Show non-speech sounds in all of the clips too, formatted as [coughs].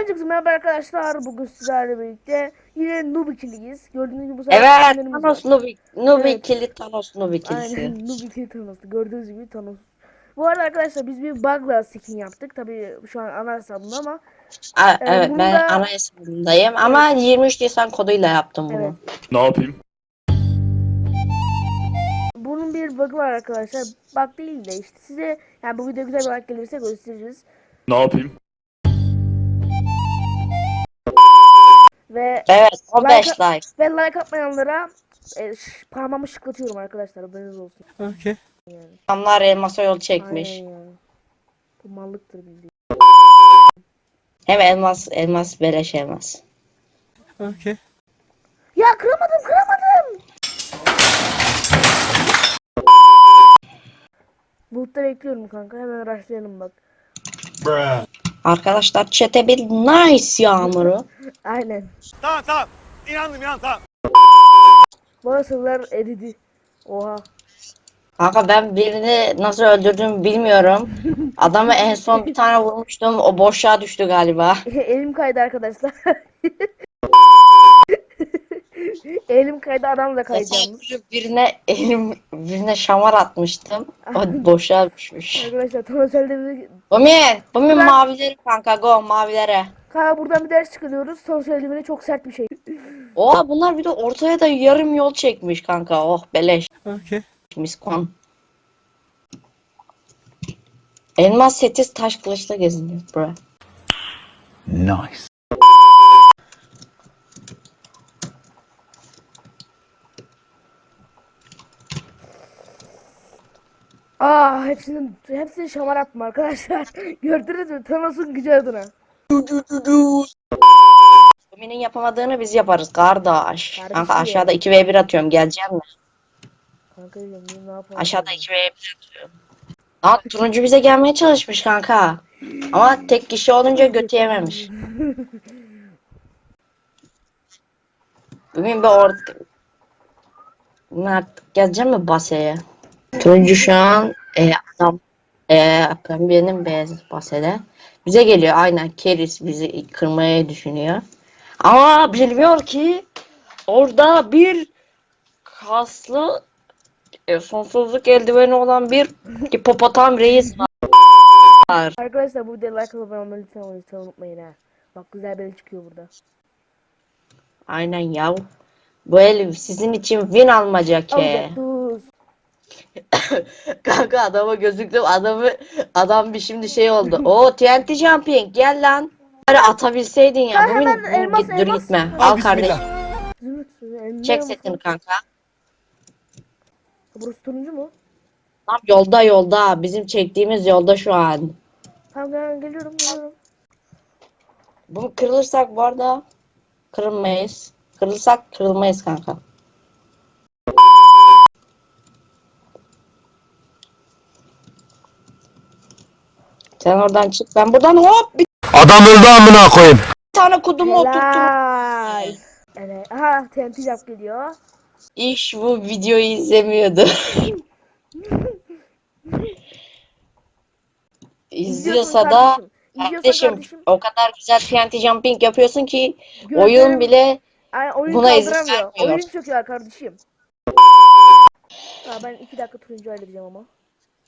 Öncelikle merhaba arkadaşlar. Bugün sizlerle birlikte yine Noob ikiliyiz. Gördüğünüz gibi bu sefer Evet, Thanos. Nubi, Nubi Evet. ikili, Thanos Nubi ikilisi. Aynen Noob ikili Thanos'tu. Gördüğünüz gibi Thanos. Bu arada arkadaşlar biz bir bug'la skin yaptık. Tabii şu an ana hesabımda ama Aa, Ee, evet, ben da- ana hesabındayım ama 23 Nisan koduyla yaptım bunu. evet. Ne yapayım? Bunun bir bug'ı var arkadaşlar. Bug değil de işte size yani bu video güzel bir like gelirse gösteririz. Ne yapayım? Ve Evet, 15 Like- like. ve like atmayanlara e, parmağımı şıklatıyorum arkadaşlar. Haberiniz olsun. Okay. Yani. Adamlar elmasa yol çekmiş. Aynen yani. Bu mallıktır bildiğin. Hem elmas, elmas beleş elmas. Okay. Ya kıramadım kıramadım. Bulutta bekliyorum kanka. Hemen rushlayalım bak. Arkadaşlar çete bir nice yağmuru. Aynen. Tamam tamam. İnandım inan tamam. Bu sırlar eridi. Oha. Kanka ben birini nasıl öldürdüğümü bilmiyorum. Adamı en son bir tane vurmuştum. O boşluğa düştü galiba. [laughs] Elim kaydı arkadaşlar. [laughs] Elim kaydı adam da kaydı yalnız. birine elim birine şamar atmıştım. O [laughs] boşluğa düşmüş. Arkadaşlar Thanos eldiveni... Bumi, Bumi Ulan- mavileri kanka go mavilere. Kanka buradan bir ders çıkarıyoruz. Thanos eldiveni çok sert bir şey. [laughs] Oha bunlar bir de ortaya da yarım yol çekmiş kanka. Oh beleş. Okay. Miskon. Elmas setiz taş kılıçla geziniyor bro. Nice. Aa hepsinin hepsini şamar attım arkadaşlar. [laughs] Gördünüz mü? Thanos'un gücü adına. Bumi'nin yapamadığını biz yaparız kardeş. Kardeşim Kanka ya. aşağıda 2v1 atıyorum gelecek mi? Kanka ne yapalım? Aşağıda 2v1 atıyorum. Aa turuncu bize gelmeye çalışmış kanka. Ama tek kişi olunca götü yememiş. [laughs] Bugün bir orta... Mert gelecek mi baseye? Turuncu şu an e, adam e, pembenin beyaz basede. Bize geliyor aynen Keris bizi kırmaya düşünüyor. Ama bilmiyor ki orada bir kaslı e, sonsuzluk eldiveni olan bir hipopotam reis var. Arkadaşlar bu videoya like abone olmayı lütfen lütfen unutmayın ha. Bak güzel el çıkıyor burada. Aynen yav. Bu el sizin için win almaca ki. Alacak. [coughs] Kanka adama gözüktüm. Adamı adam bir şimdi şey oldu. O TNT jumping gel lan. Bari atabilseydin ya. Ha, Bu hemen min- elmas, git, dur elmas. gitme. Al Al kardeş. Zümrüt. elinde Çek setini kanka. Burası turuncu mu? Tam yolda yolda. Bizim çektiğimiz yolda şu an. Tamam ben geliyorum geliyorum. Bunu kırılırsak bu arada kırılmayız. Kırılsak kırılmayız kanka. Sen oradan çık. Ben buradan hop bir Adam öldü amına koyayım. tane kudumu oturttum. Helal. Evet. Aha TNT jump geliyor. İş bu videoyu izlemiyordu. [laughs] İzliyorsa da kardeşim. İzliyorsa kardeşim o kadar güzel TNT jumping yapıyorsun ki Gözlerim- oyun bile Ay, oyun buna izin kaldıramıyor. vermiyor. Oyun çöküyor kardeşim. Aa, ben iki dakika turuncu halledeceğim ama.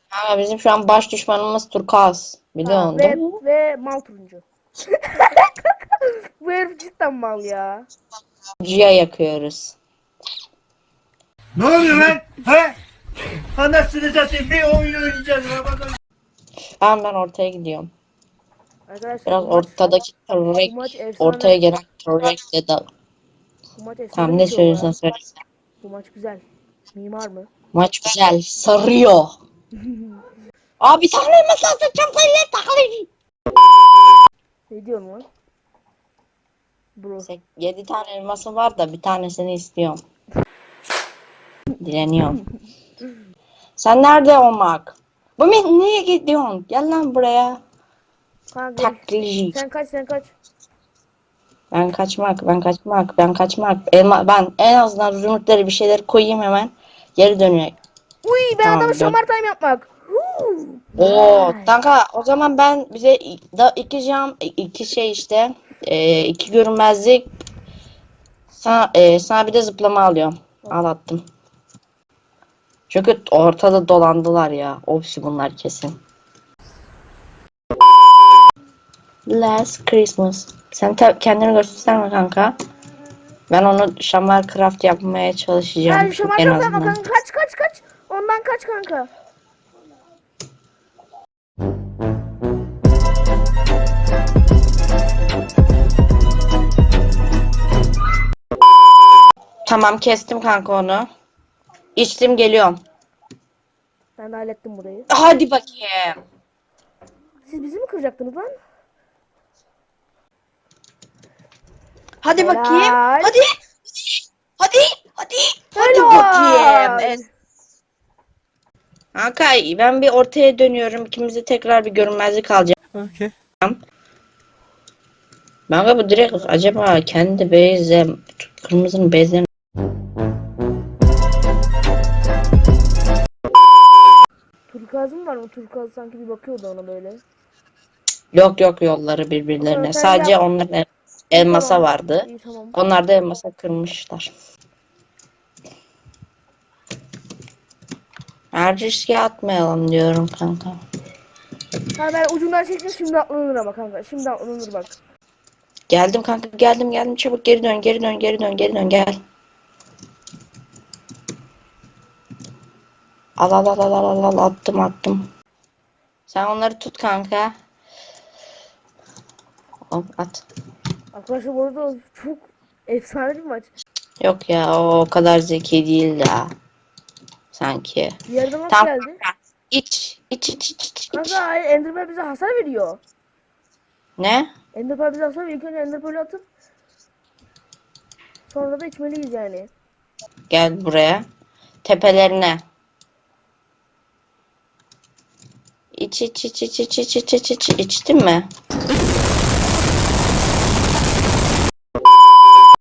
Ha, bizim şu an baş düşmanımız Turkuaz. Ha, Biliyorsun ve, değil mi? ve mal turuncu. [laughs] Bu herif cidden mal ya. Ciğer yakıyoruz. Ne oluyor lan? He? Anasını satayım bir oyun oynayacağız. Ramazan. Ben ben ortaya gidiyorum. Arkadaşlar Biraz ortadaki efsane. ortaya gelen terörekle de efsane tamam ne geçiyor söylüyorsan söyle. Bu maç güzel. Mimar mı? Maç güzel, sarıyor. Bir tane elmas lazım, çantayla takılayım. Ne diyorsun lan? Bro. 7 tane elması var da bir tanesini istiyorum. Dileniyorum. Sen nerede olmak? Bu mi- niye gidiyorsun? Gel lan buraya. Kanka, Taklici. sen kaç sen kaç. Ben kaçmak, ben kaçmak, ben kaçmak. Elma, ben en azından zümrütleri bir şeyler koyayım hemen. Geri dönüyor. Uy ben Tamam, adamı şamar time yapmak. Oo kanka o zaman ben bize da iki cam iki şey işte e, iki görünmezlik sana, e, sana bir de zıplama alıyorum. Al attım. Çünkü ortada dolandılar ya. Opsi bunlar kesin. Last Christmas. Sen kendini gösterme kanka. Ben onu şamar craft yapmaya çalışacağım. Yani şu en makas azından. kanka kaç kaç kaç. Ondan kaç kanka. Tamam kestim kanka onu. İçtim geliyorum. Ben de hallettim burayı. Hadi bakayım. Siz bizi mi kıracaktınız lan? Hadi Helal. bakayım. Hadi. Hadi. Hadi Helal. bakayım. Evet. Kanka ben bir ortaya dönüyorum. İkimizi tekrar bir görünmezlik alacağım. Okay. Kanka bu direkt acaba kendi beyze kırmızının bezlerini Turkuaz'ım var mı? Turkuaz sanki bir bakıyordu ona böyle. yok yok yolları birbirlerine. Sen Sadece yap. onların el- elmasa Tamam. vardı. İyi tamam. Onlar da elmasa kırmışlar. Her riske atmayalım diyorum kanka. Ha ben ucundan çektim şimdi atlanır ama kanka. Şimdi atlanır bak. Geldim kanka geldim geldim çabuk geri dön geri dön geri dön geri dön gel. Al al al al al al al attım attım. Sen onları tut kanka. At. Arkadaşlar bu arada çok efsane bir maç. Yok ya o, o kadar zeki değil ya. Sanki. Maç Tamam geldi. İç iç iç iç iç. Kanka Enderpearl bize hasar veriyor. Ne? Enderpearl bize hasar veriyor. İlk önce Enderpearl'ü atıp sonra da içmeliyiz yani. Gel buraya. Tepelerine. İç iç iç iç iç iç iç iç iç içtin mi?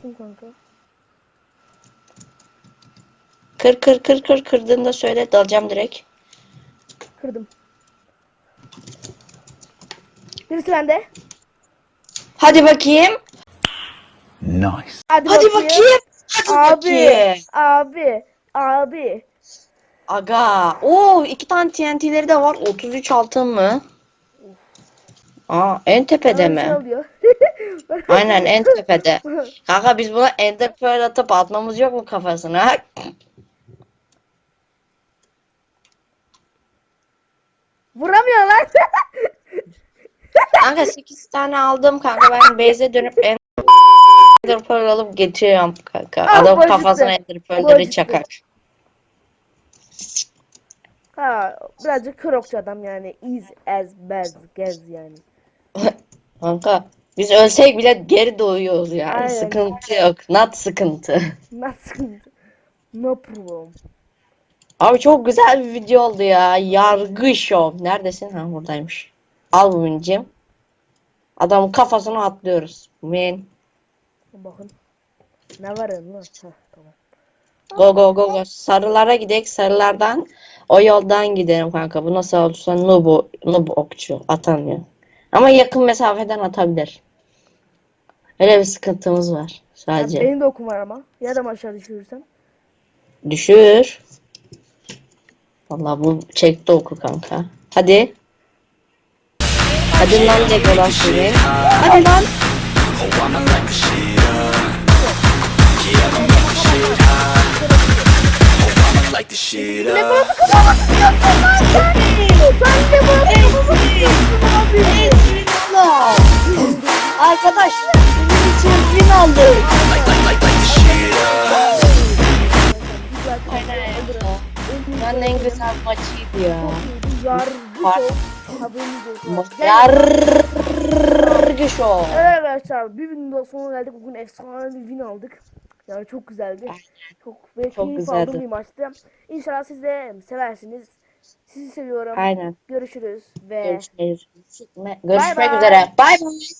Kim kanka? Kır kır kır kır kırdığında söyle dalacağım direkt. Kırdım. Birisi bende. Hadi bakayım. Nice. Hadi, Hadi bakayım. Hadi Abi, bakayım. abi, abi. Aga. Oo iki tane TNT'leri de var. 33 altın mı? Aa en tepede mi? [laughs] Aynen en tepede. Kanka biz buna ender pearl atıp atmamız yok mu kafasına? Kanka 8 tane aldım kanka ben base'e dönüp ender pearl alıp getiriyorum kanka. Ah, Adam bu kafasına ender pearl'leri çakar. ha, birazcık krokçu adam yani. Easy as bad gez yani. [laughs] Kanka biz ölsek bile geri doğuyoruz yani. Aynen. Sıkıntı yok. Not sıkıntı. Not sıkıntı. No problem. Abi çok güzel bir video oldu ya. Yargı show. Neredesin? Ha buradaymış. Al bu minicim. Adamın kafasına atlıyoruz. Win. Bakın. Ne var lan? Tamam. Go go go go. Sarılara gidek. Sarılardan o yoldan gidelim kanka. Bu nasıl olursa noob, noob okçu. Atamıyor. Ama yakın mesafeden atabilir. Öyle bir sıkıntımız var. Ya Sadece. benim de okum var ama. Ya da aşağı düşürürsem. Düşür. Valla bu çekti oku kanka. Hadi. Hadi lan Jack seni. Hadi lan. Ne bana kafamı tutuyorsun lan sen? Sen. Arkadaşlar bizim için aldık. En güzel maçıydı ya. Yargı Yargı show. Evet arkadaşlar bir videonun daha sonuna geldik. Bugün efsane bir win aldık. Yani çok güzeldi. Çok ve Çok keyif güzeldi. aldığım bir maçtı. İnşallah siz de seversiniz. Sizi seviyorum. Aynen. Görüşürüz ve Görüşürüz. Görüşmek Bye bye. üzere. Bye bye.